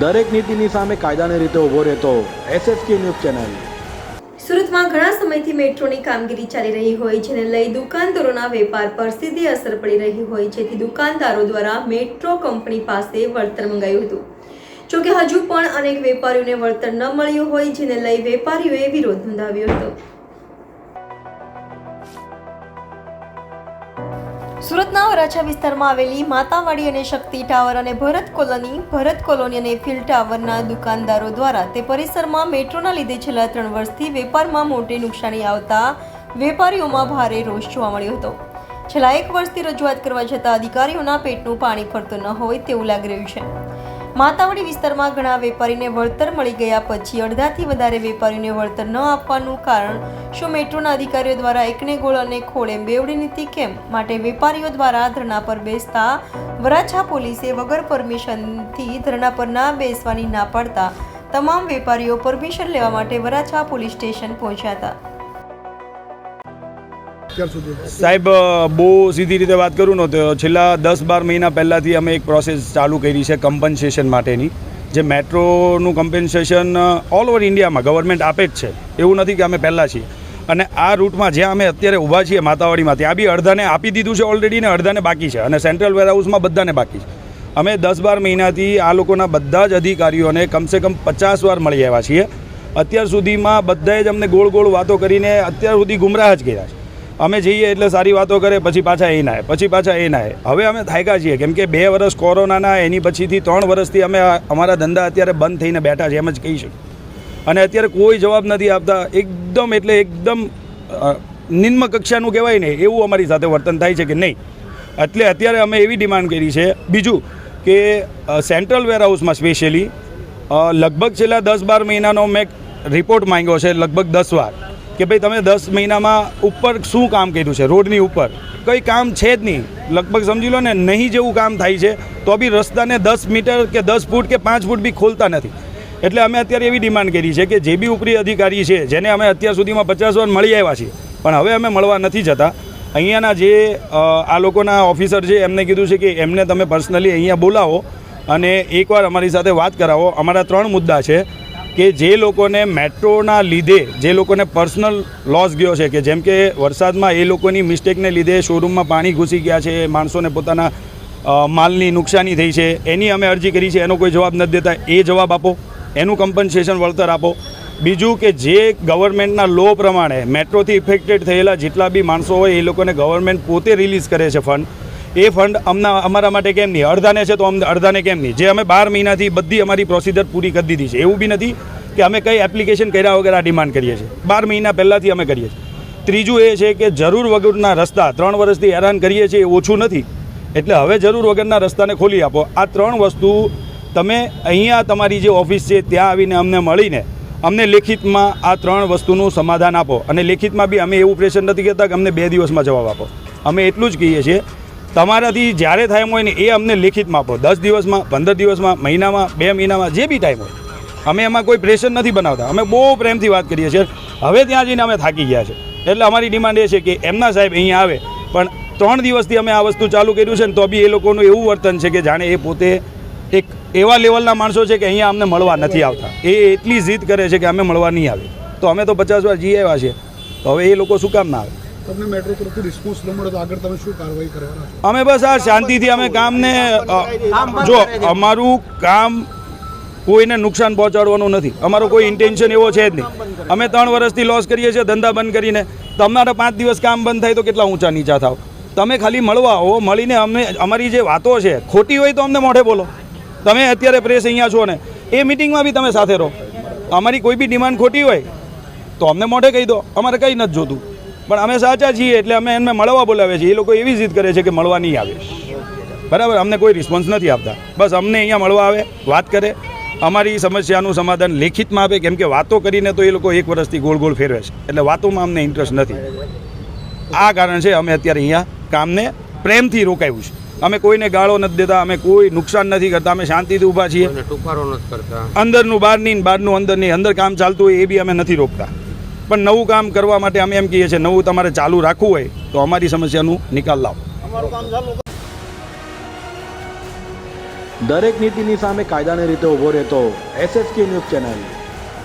દરેક નીતિની સામે કાયદાની રીતે ઊભો રહેતો એસએસકે ન્યૂઝ ચેનલ. સુરતમાં ઘણા સમયથી મેટ્રોની કામગીરી ચાલી રહી હોય, જેને લઈ દુકાનદારોના વેપાર પર સીધી અસર પડી રહી હોય, જેથી દુકાનદારો દ્વારા મેટ્રો કંપની પાસે વળતર મંગાયું હતું. જોકે હજુ પણ અનેક વેપારીઓને વળતર ન મળ્યું હોય, જેને લઈ વેપારીઓએ વિરોધ નોંધાવ્યો હતો. સુરતના વરાછા વિસ્તારમાં આવેલી માતાવાડી અને શક્તિ ટાવર અને ભરત કોલોની ભરત કોલોની અને ફિલ ટાવરના દુકાનદારો દ્વારા તે પરિસરમાં મેટ્રોના લીધે છેલ્લા ત્રણ વર્ષથી વેપારમાં મોટી નુકસાની આવતા વેપારીઓમાં ભારે રોષ જોવા મળ્યો હતો. છેલ્લા એક વર્ષથી રજૂઆત કરવા છતાં અધિકારીઓના પેટનું પાણી ફરતું ન હોય તેવું લાગી રહ્યું છે. માતાવાડી વિસ્તારમાં ઘણા વેપારીને વળતર મળી ગયા પછી અડધાથી વધારે વેપારીઓને વળતર ન આપવાનું કારણ શું મેટ્રોના અધિકારીઓ દ્વારા એકને ગોળ અને ખોળે બેવડી નીતિ કેમ? માટે વેપારીઓ દ્વારા ધરણા પર બેસતા વરાછા પોલીસે વગર પરમિશનથી ધરણા પર ના બેસવાની ના પાડતા તમામ વેપારીઓ પરમિશન લેવા માટે વરાછા પોલીસ સ્ટેશન પહોંચ્યા હતા. સાહેબ બહુ સીધી રીતે વાત કરું ને તો છેલ્લા દસ બાર મહિના પહેલાંથી અમે એક પ્રોસેસ ચાલુ કરી છે કમ્પન્સેશન માટેની. જે મેટ્રોનું કમ્પન્સેશન ઓલ ઓવર ઇન્ડિયામાં ગવર્મેન્ટ આપે જ છે. એવું નથી કે અમે પહેલાં છીએ. અને આ રૂટમાં જ્યાં અમે અત્યારે ઊભા છીએ માતાવાડીમાં ત્યાં બી અડધાને આપી દીધું છે ઓલરેડી ને અડધાને બાકી છે. અને સેન્ટ્રલ વેરહાઉસમાં બધાને બાકી છે. અમે દસ બાર મહિનાથી આ લોકોના બધા જ અધિકારીઓને કમસે કમ પચાસ વાર મળી આવ્યા છીએ. અત્યાર સુધીમાં બધાએ જ અમને ગોળ ગોળ વાતો કરીને અત્યાર સુધી ગુમરાહ જ કર્યા છે. અમે જઈએ એટલે સારી વાતો કરે, પછી પાછા એ નાય, પછી પાછા એ નાય. હવે અમે થાયકા છીએ, કેમ કે બે વર્ષ કોરોનાના, એની પછીથી ત્રણ વર્ષથી અમે અમારા ધંધા અત્યારે બંધ થઈને બેઠા છે એમ જ કહી શકું અને અત્યારે કોઈ જવાબ નથી આપતા, એકદમ એટલે એકદમ નિમ્ન કક્ષાનું કહેવાય ને, એવું અમારી સાથે વર્તન થાય છે કે નહીં. એટલે અત્યારે અમે એવી ડિમાન્ડ કરી છે, બીજું કે સેન્ટ્રલ વેરહાઉસમાં સ્પેશિયલી લગભગ છેલ્લા દસ બાર મહિનાનો મેં રિપોર્ટ માંગ્યો છે, લગભગ દસ વાર. કે ભાઈ તમે દસ મહિનામાં ઉપર શું કામ કર્યું છે? રોડની ઉપર. કંઈ કામ છે જ નહીં. લગભગ સમજી લો ને, નહીં જેવું કામ થાય છે, તો બી રસ્તાને દસ મીટર કે દસ ફૂટ કે પાંચ ફૂટ બી ખોલતા નથી. એટલે અમે અત્યારે એવી ડિમાન્ડ કરી છે કે જે બી ઉપરી અધિકારી છે, જેને અમે અત્યાર સુધીમાં પચાસ વાર મળી આવ્યા છીએ, પણ હવે અમે મળવા નથી જતા. અહીંયાના જે આ લોકોના ઓફિસર છે, એમને કીધું છે કે એમને તમે પર્સનલી અહીંયા બોલાવો અને એકવાર અમારી સાથે વાત કરાવો. અમારા ત્રણ મુદ્દા છે. કે જે લોકોને મેટ્રોના લીધે, જે લોકોને પર્સનલ લોસ ગયો છે, કે જેમ કે વરસાદમાં એ લોકોની મિસ્ટેકને લીધે શોરૂમમાં પાણી ઘૂસી ગયા છે, માણસોને પોતાના માલની નુકસાની થઈ છે, એની અમે અરજી કરી છે, એનો કોઈ જવાબ નથી દેતા, એ જવાબ આપો, એનું કમ્પન્સેશન વળતર આપો. બીજું કે જે ગવર્મેન્ટના લો પ્રમાણે મેટ્રોથી ઇફેક્ટેડ થયેલા જેટલા બી માણસો હોય, એ લોકોને ગવર્મેન્ટ પોતે રિલીઝ કરે છે ફંડ એ ફંડ અમના અમારા માટે કેમ નહીં? અડધાને છે તો અડધાને કેમ નહીં? જે અમે બાર મહિનાથી બધી અમારી પ્રોસિજર પૂરી કરી દીધી છે. એવું બી નથી કે અમે કંઈ એપ્લિકેશન કર્યા વગર આ ડિમાન્ડ કરીએ છીએ. બાર મહિના પહેલાંથી અમે કરીએ છીએ. ત્રીજું એ છે કે જરૂર વગરના રસ્તા ત્રણ વર્ષથી હેરાન કરીએ છીએ એ ઓછું નથી. એટલે હવે જરૂર વગરના રસ્તાને ખોલી આપો. આ ત્રણ વસ્તુ તમે અહીંયા તમારી જે ઓફિસ છે ત્યાં આવીને અમને મળીને અમને લેખિતમાં આ ત્રણ વસ્તુનું સમાધાન આપો. અને લેખિતમાં બી અમે એવું પ્રેશર નથી કહેતા કે અમને બે દિવસમાં જવાબ આપો. અમે એટલું જ કહીએ છીએ તમારાથી જ્યારે થાય હોય ને એ અમને લેખિતમાં આપો. દસ દિવસમાં, પંદર દિવસમાં, મહિનામાં, બે મહિનામાં, જે બી ટાઈમ હોય. અમે એમાં કોઈ પ્રેશર નથી બનાવતા. અમે બહુ પ્રેમથી વાત કરીએ છીએ. હવે ત્યાં જઈને અમે થાકી ગયા છે એટલે અમારી ડિમાન્ડ એ છે કે એમના સાહેબ અહીંયા આવે. પણ ત્રણ દિવસથી અમે આ વસ્તુ ચાલુ કર્યું છે ને તો બી એ લોકોનું એવું વર્તન છે કે જાણે એ પોતે એક એવા લેવલના માણસો છે કે અહીંયા અમને મળવા નથી આવતા. એ એટલી જીદ કરે છે કે અમે મળવા નહીં આવે તો અમે તો પચાસ વાર જી આવ્યા છીએ. તો હવે એ લોકો શું કામ ના આવે? તમને મેટ્રો તરફથી રિસ્પોન્સ ન મળે તો આગળ તમે શું કાર્યવાહી કરવાના અમે બસ આ શાંતિથી અમે કામને જો અમારું કામ કોઈને નુકસાન પહોંચાડવાનું નથી. અમારો કોઈ ઇન્ટેન્શન એવો છે જ નહીં. અમે ત્રણ વર્ષથી લોસ કરીએ છીએ, ધંધા બંધ કરીને. તમારા પાંચ દિવસ કામ બંધ થાય તો કેટલા ઊંચા નીચા થાવ? તમે ખાલી મળવા આવો, મળીને અમને અમારી જે વાતો છે, ખોટી હોય તો અમને મોઢે બોલો. તમે અત્યારે પ્રેસ અહીંયા છો ને, એ મિટિંગમાં બી તમે સાથે રહો. અમારી કોઈ બી ડિમાન્ડ ખોટી હોય, તો અમને મોઢે કહી દો. અમારે કંઈ નથી જોતું. પણ અમે સાચા છીએ એટલે અમે એમને મળવા બોલાવે છીએ. એ લોકો એવી જીદ કરે છે કે મળવા નહીં આવે. બરાબર? અમને કોઈ રિસ્પોન્સ નથી આપતા. બસ અમને અહીંયા મળવા આવે વાત કરે. અમારી સમસ્યાનું સમાધાન લેખિતમાં આપે. કેમ કે વાતો કરીને તો એ લોકો એક વર્ષથી ગોળ ગોળ ફેરવે છે. એટલે વાતોમાં અમને ઇન્ટરેસ્ટ નથી. આ કારણ છે અમે અત્યારે અહીંયા કામને પ્રેમથી રોકાયું છે. અમે કોઈને ગાળો નથી દેતા અમે કોઈ નુકસાન નથી કરતા. અમે શાંતિથી ઊભા છીએ. અંદરનું બહારની બહારનું અંદરની અંદર કામ ચાલતું હોય એ બી અમે નથી રોકતા. પણ નવું કામ કરવા માટે અમે એમ કહીએ છીએ નવું તમારે ચાલુ રાખવું હોય તો અમારી સમસ્યાનું નિકાલ લાવો. દરેક નીતિની સામે કાયદાની રીતે ઊભો રહેતો એસએસકે ન્યૂઝ ચેનલ